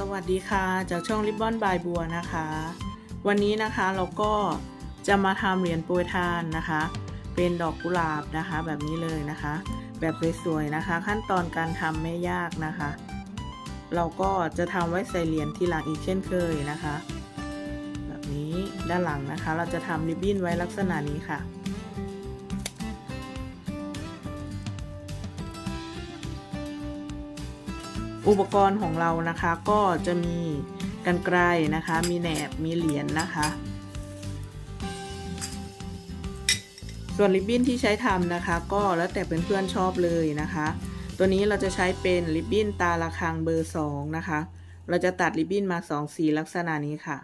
สวัสดีค่ะจากช่องริบบอนบายบัวนะคะ วันนี้นะคะเราก็จะมาทำเหรียญโปรยทานนะคะ เป็นดอกกุหลาบนะคะแบบนี้เลยนะคะ แบบสวยๆนะคะ ขั้นตอนการทำไม่ยากนะคะ เราก็จะทำไว้ใส่เหรียญทีหลังอีกเช่นเคยนะคะ แบบนี้ด้านหลังนะคะ เราจะทำริบบิ้นไว้ลักษณะนี้ค่ะ อุปกรณ์ของเรานะคะก็จะมีกันไกลนะคะ มีแหนบ มีเหรียญนะคะ ส่วนริบบิ้นที่ใช้ทำนะคะ ก็แล้วแต่เพื่อนๆชอบเลยนะคะ ตัวนี้เราจะใช้เป็นริบบิ้นตาละคังเบอร์2นะคะ เราจะตัดริบบิ้นมา2สีลักษณะนี้ค่ะ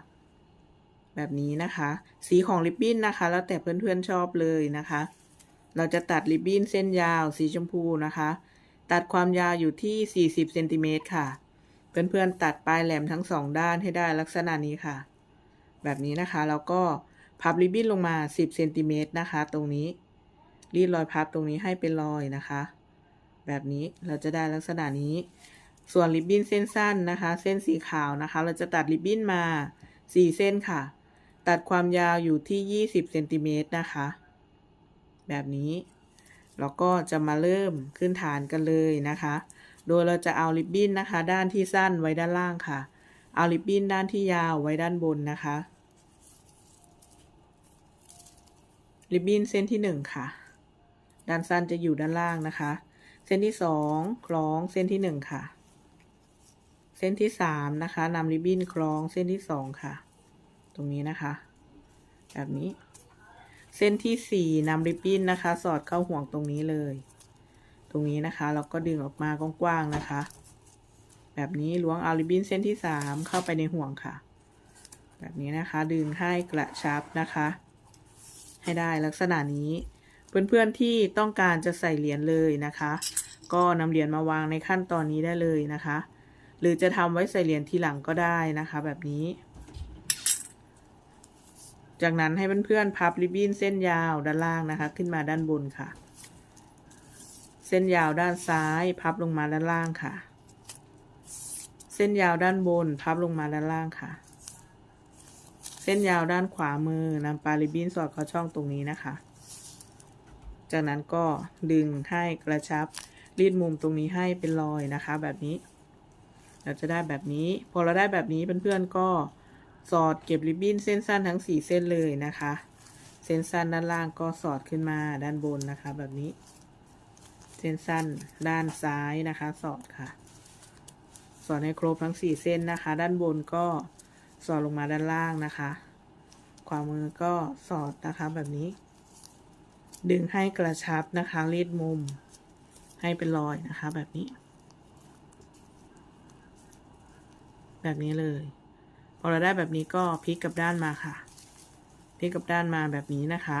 แบบนี้นะคะ สีของริบบิ้นนะคะ แล้วแต่เพื่อนๆชอบเลยนะคะ เราจะตัดริบบิ้นเส้นยาวสีชมพูนะคะ ตัดความยาวอยู่ที่ 40เซนติเมตรค่ะ เพื่อนๆตัดปลายแหลมทั้งสองด้านให้ได้ลักษณะนี้ค่ะ แบบนี้นะคะแล้วก็พับริบบิ้นลงมา 10เซนติเมตรนะคะ ตรงนี้ รีดรอยพับตรงนี้ให้เป็นรอยนะคะ แบบนี้เราจะได้ลักษณะนี้ ส่วนริบบิ้นเส้นสั้นนะคะ เส้นสีขาวนะคะ เราจะตัดริบบิ้นมา 4 เส้นค่ะ ตัดความยาวอยู่ที่ 20เซนติเมตรนะคะ แบบนี้ เราก็จะมาเริ่มขึ้นฐานกันเลยนะคะ โดยเราจะเอาริบบิ้นนะคะ ด้านที่สั้นไว้ด้านล่างค่ะ เอาริบบิ้นด้านที่ยาวไว้ด้านบนนะคะ ริบบิ้นเส้นที่หนึ่งค่ะ ด้านสั้นจะอยู่ด้านล่างนะคะ เส้นที่สองคล้องเส้นที่หนึ่งค่ะ เส้นที่สามนะคะนำริบบิ้นคล้องเส้นที่สองค่ะ ตรงนี้นะคะ แบบนี้ เส้นที่สี่นำริบบิ้นนะคะ สอดเข้าห่วงตรงนี้เลย ตรงนี้นะคะเราก็ดึงออกมากว้างๆนะคะ แบบนี้ล้วงเอาริบบิ้นเส้นที่สามเข้าไปในห่วงค่ะ แบบนี้นะคะดึงให้กระชับนะคะ ให้ได้ลักษณะนี้ เพื่อนๆที่ต้องการจะใส่เหรียญเลยนะคะ ก็นำเหรียญมาวางในขั้นตอนนี้ได้เลยนะคะ หรือจะทำไว้ใส่เหรียญทีหลังก็ได้นะคะ แบบนี้ จากนั้นให้เพื่อนๆพับริบบิ้นเส้นยาวด้านล่างนะคะ ขึ้นมาด้านบนค่ะ เส้นยาวด้านซ้ายพับลงมาด้านล่างค่ะ เส้นยาวด้านบนพับลงมาด้านล่างค่ะ เส้นยาวด้านขวามือนำปลาริบบิ้นสอดเข้าช่องตรงนี้นะคะ จากนั้นก็ดึงให้กระชับรีดมุมตรงนี้ให้เป็นรอยนะคะ แบบนี้ เราจะได้แบบนี้ พอเราได้แบบนี้เพื่อนๆก็ สอดเก็บริบบิ้นเส้นสั้นทั้งสี่เส้นเลยนะคะ เส้นสั้นด้านล่างก็สอดขึ้นมาด้านบนนะคะ แบบนี้ เส้นสั้นด้านซ้ายนะคะ สอดค่ะ สอดให้ครบทั้งสี่เส้นนะคะ ด้านบนก็สอดลงมาด้านล่างนะคะ ขวามือก็สอดนะคะแบบนี้ ดึงให้กระชับนะคะรีดมุม ให้เป็นรอยนะคะ แบบนี้ แบบนี้เลย พอเราได้แบบนี้ก็พลิกกับด้านมาค่ะพลิกกับด้านมาแบบนี้นะคะ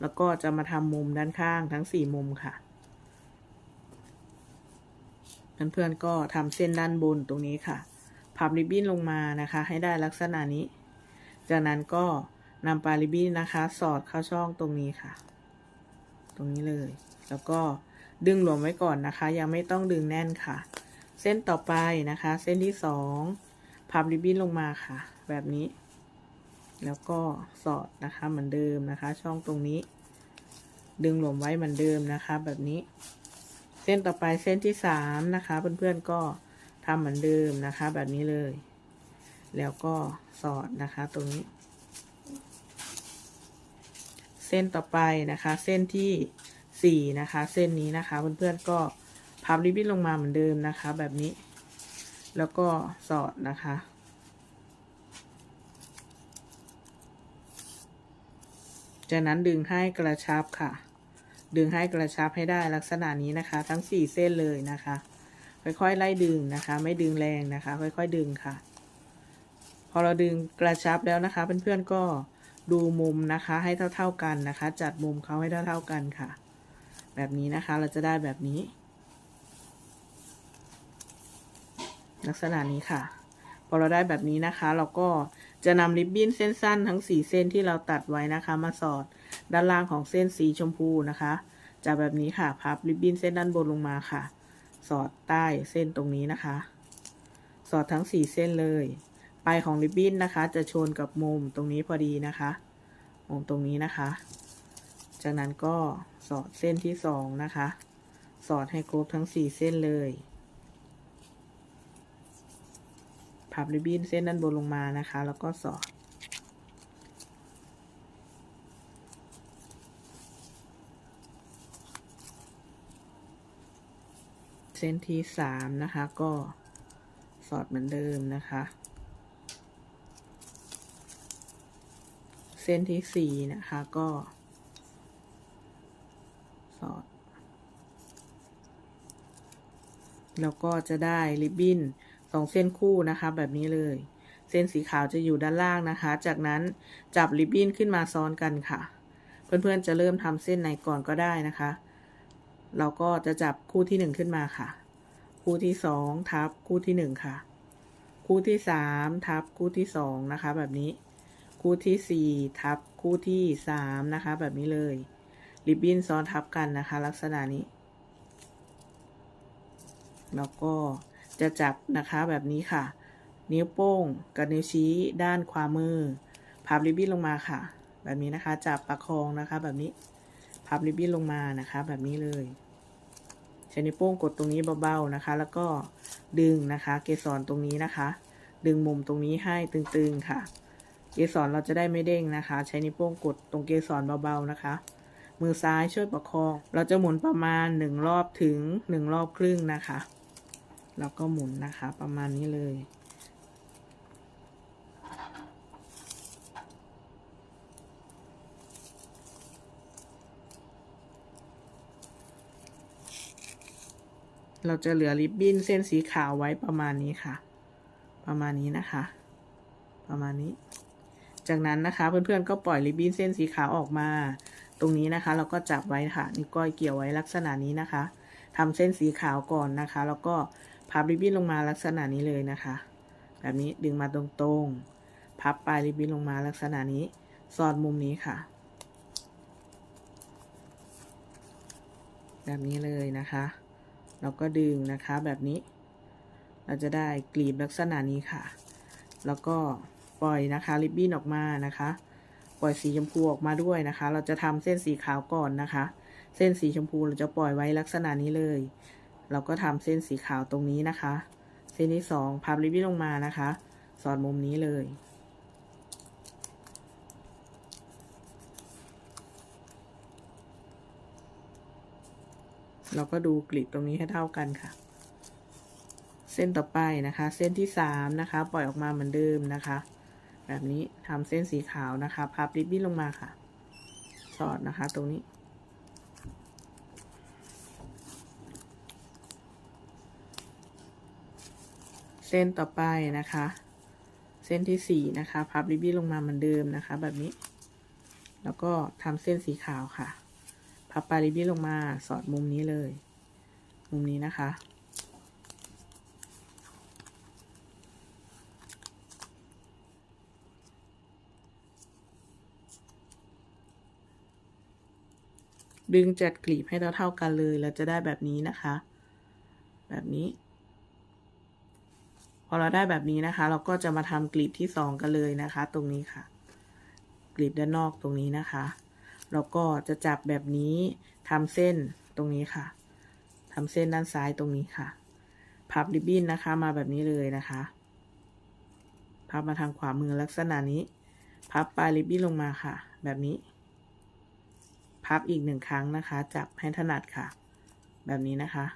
แล้วก็จะมาทำมุมด้านข้างทั้งสี่มุมค่ะเพื่อนๆก็ทำเส้นด้านบนตรงนี้ค่ะ พับริบบิ้นลงมานะคะ ให้ได้ลักษณะนี้ จากนั้นก็นำปลาริบบิ้นนะคะ สอดเข้าช่องตรงนี้ค่ะ ตรงนี้เลย แล้วก็ดึงหลวมไว้ก่อนนะคะ ยังไม่ต้องดึงแน่นค่ะ เส้นต่อไปนะคะ เส้นที่สอง พับริบบิ้นลงมาค่ะ แบบนี้ แล้วก็สอดนะคะเหมือนเดิมนะคะ ช่องตรงนี้ ดึงหลวมไว้เหมือนเดิมนะคะ แบบนี้ เส้นต่อไปเส้นที่สามนะคะเพื่อนๆก็ทำเหมือนเดิมนะคะ แบบนี้เลย แล้วก็สอดนะคะตรงนี้ เส้นต่อไปนะคะ เส้นที่สี่นะคะ เส้นนี้นะคะเพื่อนๆก็พับริบบิ้นลงมาเหมือนเดิมนะคะ แบบนี้ แล้วก็สอดนะคะ จากนั้นดึงให้กระชับค่ะ ดึงให้กระชับให้ได้ลักษณะนี้นะคะ ทั้งสี่เส้นเลยนะคะ ค่อยๆไล่ดึงนะคะ ไม่ดึงแรงนะคะ ค่อยๆดึงค่ะ พอเราดึงกระชับแล้วนะคะ เพื่อนๆก็ดูมุมนะคะให้เท่าๆกันนะคะ จัดมุมเขาให้เท่าๆกันค่ะ แบบนี้นะคะเราจะได้แบบนี้ ลักษณะนี้ค่ะ พอเราได้แบบนี้นะคะ เราก็จะนำริบบิ้นเส้นสั้นทั้งสี่เส้นที่เราตัดไว้นะคะ มาสอดด้านล่างของเส้นสีชมพูนะคะจากแบบนี้ค่ะ พับริบบิ้นเส้นด้านบนลงมาค่ะ สอดใต้เส้นตรงนี้นะคะ สอดทั้งสี่เส้นเลย ปลายของริบบิ้นนะคะ จะชนกับมุมตรงนี้พอดีนะคะ มุมตรงนี้นะคะ จากนั้นก็สอดเส้นที่สองนะคะ สอดให้ครบทั้งสี่เส้นเลย พับริบบิ้นเส้นด้านบนลงมานะคะ แล้วก็สอด เส้นที่สามนะคะ ก็สอดเหมือนเดิมนะคะ เส้นที่สี่นะคะก็สอด แล้วก็จะได้ริบบิ้น สองเส้นคู่นะคะ แบบนี้เลย เส้นสีขาวจะอยู่ด้านล่างนะคะ จากนั้นจับริบบิ้นขึ้นมาซ้อนกันค่ะ เพื่อนๆจะเริ่มทำเส้นไหนก่อนก็ได้นะคะ เราก็จะจับคู่ที่หนึ่งขึ้นมาค่ะ คู่ที่สองทับคู่ที่หนึ่งค่ะ คู่ที่สามทับคู่ที่สองนะคะ แบบนี้ คู่ที่สี่ทับคู่ที่สามนะคะ แบบนี้เลยริบบิ้นซ้อนทับกันนะคะ ลักษณะนี้ แล้วก็ จะจับนะคะแบบนี้ค่ะ นิ้วโป้งกับนิ้วชี้ด้านขวามือ พับริบบิ้นลงมาค่ะ แบบนี้นะคะ จับประคองนะคะ แบบนี้ พับริบบิ้นลงมานะคะ แบบนี้เลยใช้นิ้วโป้งกดตรงนี้เบาๆนะคะ แล้วก็ดึงนะคะ เกสรตรงนี้นะคะ ดึงมุมตรงนี้ให้ตึงๆค่ะ เกสรเราจะได้ไม่เด้งนะคะ ใช้นิ้วโป้งกดตรงเกสรเบาๆนะคะ มือซ้ายช่วยประคอง เราจะหมุนประมาณหนึ่งรอบถึงหนึ่งรอบครึ่งนะคะ แล้วก็หมุนนะคะ ประมาณนี้เลยเราจะเหลือริบบิ้นเส้นสีขาวไว้ประมาณนี้ค่ะ ประมาณนี้นะคะ ประมาณนี้ จากนั้นนะคะเพื่อนๆก็ปล่อยริบบิ้นเส้นสีขาวออกมา ตรงนี้นะคะ เราก็จับไว้ค่ะนิ้วก้อยเกี่ยวไว้ลักษณะนี้นะคะทำเส้นสีขาวก่อนนะคะ แล้วก็ พับริบบิ้นลงมาลักษณะนี้เลยนะคะ แบบนี้ดึงมาตรงๆ พับปลายริบบิ้นลงมาลักษณะนี้สอดมุมนี้ค่ะ แบบนี้เลยนะคะ เราก็ดึงนะคะแบบนี้ เราจะได้กลีบลักษณะนี้ค่ะ แล้วก็ปล่อยนะคะริบบิ้นออกมานะคะ ปล่อยสีชมพูออกมาด้วยนะคะ เราจะทำเส้นสีขาวก่อนนะคะ เส้นสีชมพูเราจะปล่อยไว้ลักษณะนี้เลย เราก็ทำเส้นสีขาวตรงนี้นะคะ เส้นที่สองพับริบบิ้นลงมานะคะ สอดมุมนี้เลยเราก็ดูกลีบตรงนี้ให้เท่ากันค่ะ เส้นต่อไปนะคะ เส้นที่สามนะคะ ปล่อยออกมาเหมือนเดิมนะคะ แบบนี้ทำเส้นสีขาวนะคะ พับริบบิ้นลงมาค่ะ สอดนะคะ ตรงนี้ เส้นต่อไปนะคะ เส้นที่สี่นะคะ พับริบบิ้นลงมาเหมือนเดิมนะคะ แบบนี้ แล้วก็ทำเส้นสีขาวค่ะ พับปลายริบบิ้นลงมาสอดมุมนี้เลย มุมนี้นะคะดึงจัดกลีบให้เท่าๆกันเลยเราจะได้แบบนี้นะคะ แบบนี้ อเราได้แบบนี้นะคะ เราก็จะมาทำกลีบที่สองกันเลยนะคะ ตรงนี้ค่ะ กลีบด้านนอกตรงนี้นะคะ เราก็จะจับแบบนี้ทำเส้นตรงนี้ค่ะทำเส้นด้านซ้ายตรงนี้ค่ะ พับริบบิ้นนะคะมาแบบนี้เลยนะคะ พับมาทางขวามือลักษณะนี้ พับปลายริบบิ้นลงมาค่ะ แบบนี้ พับอีกหนึ่งครั้งนะคะ จับให้ถนัดค่ะ แบบนี้นะคะ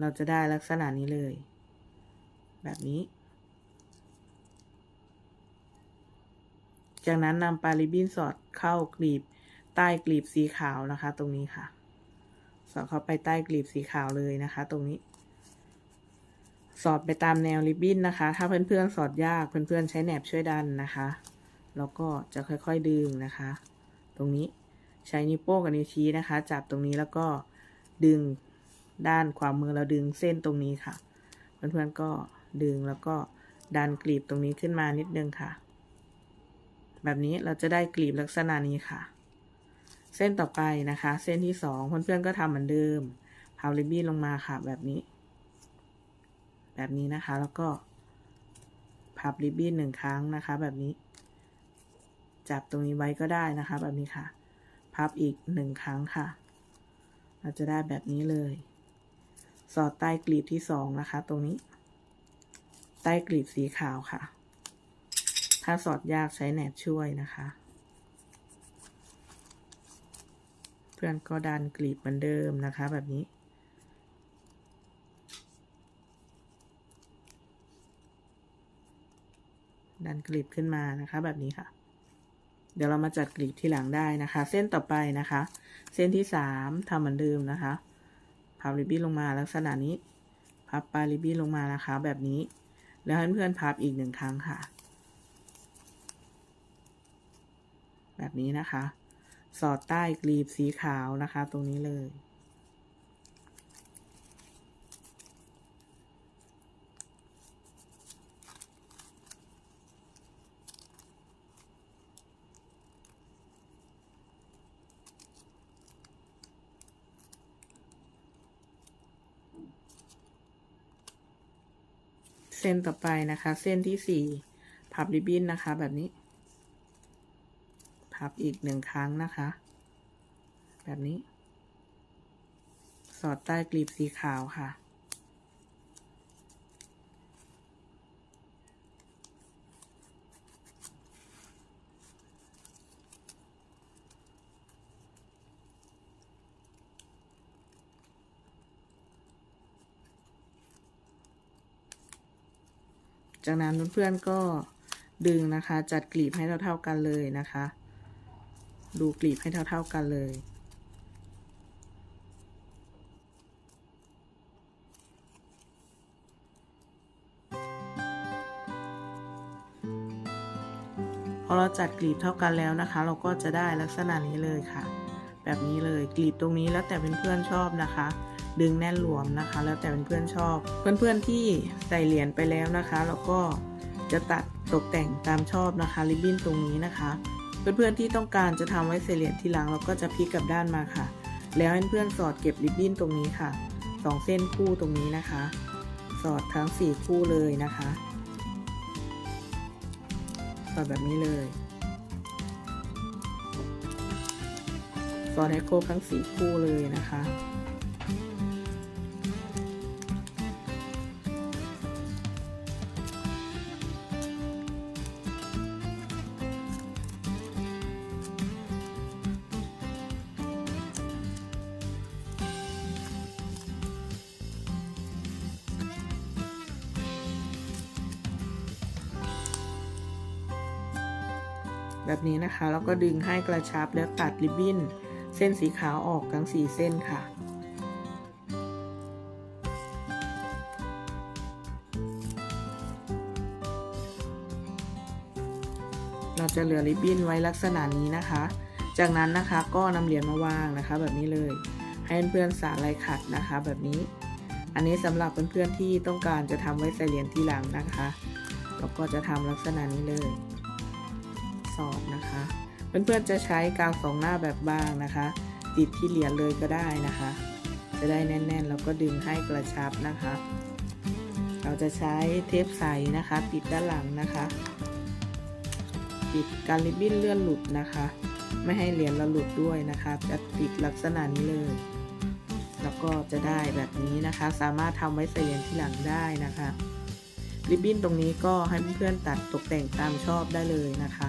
เราจะได้ลักษณะนี้เลย แบบนี้ จากนั้นนำปลาริบบิ้นสอดเข้ากลีบใต้กลีบสีขาวนะคะ ตรงนี้ค่ะ สอดเข้าไปใต้กลีบสีขาวเลยนะคะ ตรงนี้ สอดไปตามแนวริบบิ้นนะคะ ถ้าเพื่อนๆสอดยากเพื่อนๆใช้แหนบช่วยดันนะคะ แล้วก็จะค่อยๆดึงนะคะ ตรงนี้ใช้นิ้วโป้งกับนิ้วชี้นะคะ จับตรงนี้แล้วก็ดึงด้านขวามือเราดึงเส้นตรงนี้ค่ะ เพื่อนๆก็ ดึงแล้วก็ดันกลีบตรงนี้ขึ้นมานิดนึงค่ะ แบบนี้เราจะได้กลีบลักษณะนี้ค่ะ เส้นต่อไปนะคะ เส้นที่สองเพื่อนๆก็ทำเหมือนเดิมพับริบบิ้นลงมาค่ะ แบบนี้ แบบนี้นะคะแล้วก็พับริบบิ้นหนึ่งครั้งนะคะ แบบนี้ จับตรงนี้ไว้ก็ได้นะคะ แบบนี้ค่ะ พับอีกหนึ่งครั้งค่ะ เราจะได้แบบนี้เลย สอดใต้กลีบที่สองนะคะ ตรงนี้ ใต้กลีบสีขาวค่ะ ถ้าสอดยากใช้แหนบช่วยนะคะ เพื่อนก็ดันกลีบเหมือนเดิมนะคะแบบนี้ ดันกลีบขึ้นมานะคะแบบนี้ค่ะ เดี๋ยวเรามาจัดกลีบที่หลังได้นะคะ เส้นต่อไปนะคะ เส้นที่สามทำเหมือนเดิมนะคะพับริบบิ้นลงมาลักษณะนี้พับปลายริบบิ้นลงมานะคะ แบบนี้ แล้วให้เพื่อนพับอีกหนึ่งครั้งค่ะ แบบนี้นะคะ สอดใต้กลีบสีขาวนะคะ ตรงนี้เลย เส้นต่อไปนะคะ เส้นที่สี่พับริบบิ้นนะคะ แบบนี้ พับอีกหนึ่งครั้งนะคะ แบบนี้ สอดใต้กลีบสีขาวค่ะ จากนั้นเพื่อนๆก็ดึงนะคะ จัดกลีบให้เท่าๆกันเลยนะคะ ดูกลีบให้เท่าๆกันเลยพอเราจัดกลีบเท่ากันแล้วนะคะ เราก็จะได้ลักษณะนี้เลยค่ะ แบบนี้เลยกลีบตรงนี้แล้วแต่เเพื่อนๆชอบนะคะ ดึงแน่นหลวมนะคะ แล้วแต่เป็นเพื่อนชอบ เพื่อนๆที่ใส่เหรียญไปแล้วนะคะ แล้วก็จะตัดตกแต่งตามชอบนะคะ ริบบิ้นตรงนี้นะคะ เพื่อนๆที่ต้องการจะทำไว้ใส่เหรียญทีหลังเราก็จะพลิกกลับด้านมาค่ะ แล้วให้เพื่อนสอดเก็บริบบิ้นตรงนี้ค่ะสองเส้นคู่ตรงนี้นะคะ สอดทั้งสี่คู่เลยนะคะ สอดแบบนี้เลยสอดให้ครบทั้งสี่คู่เลยนะคะ แบบนี้นะคะ แล้วก็ดึงให้กระชับแล้วตัดริบบิ้น เส้นสีขาวออกทั้ง 4 เส้นค่ะเราจะเหลือริบบิ้นไว้ลักษณะนี้นะคะ จากนั้นนะคะก็นำเหรียญมาวางนะคะแบบนี้เลย ให้เพื่อนๆสาลายขัดนะคะ แบบนี้ อันนี้สำหรับเพื่อนๆที่ต้องการจะทำไว้ใส่เหรียญทีหลังนะคะแล้วก็จะทำลักษณะนี้เลย อดนะคะ เพื่อนๆจะใช้กาวสองหน้าแบบบางนะคะ ติดที่เหรียญเลยก็ได้นะคะ จะได้แน่นๆแล้วก็ดึงให้กระชับนะคะ เราจะใช้เทปใสนะคะติดด้านหลังนะคะติดการริบบิ้นเลื่อนหลุดนะคะ ไม่ให้เหรียญเราหลุดด้วยนะคะ จะติดลักษณะนี้เลย แล้วก็จะได้แบบนี้นะคะ สามารถทำไว้ใส่เหรียญที่หลังได้นะคะริบบิ้นตรงนี้ก็ให้เพื่อนๆตัดตกแต่งตามชอบได้เลยนะคะ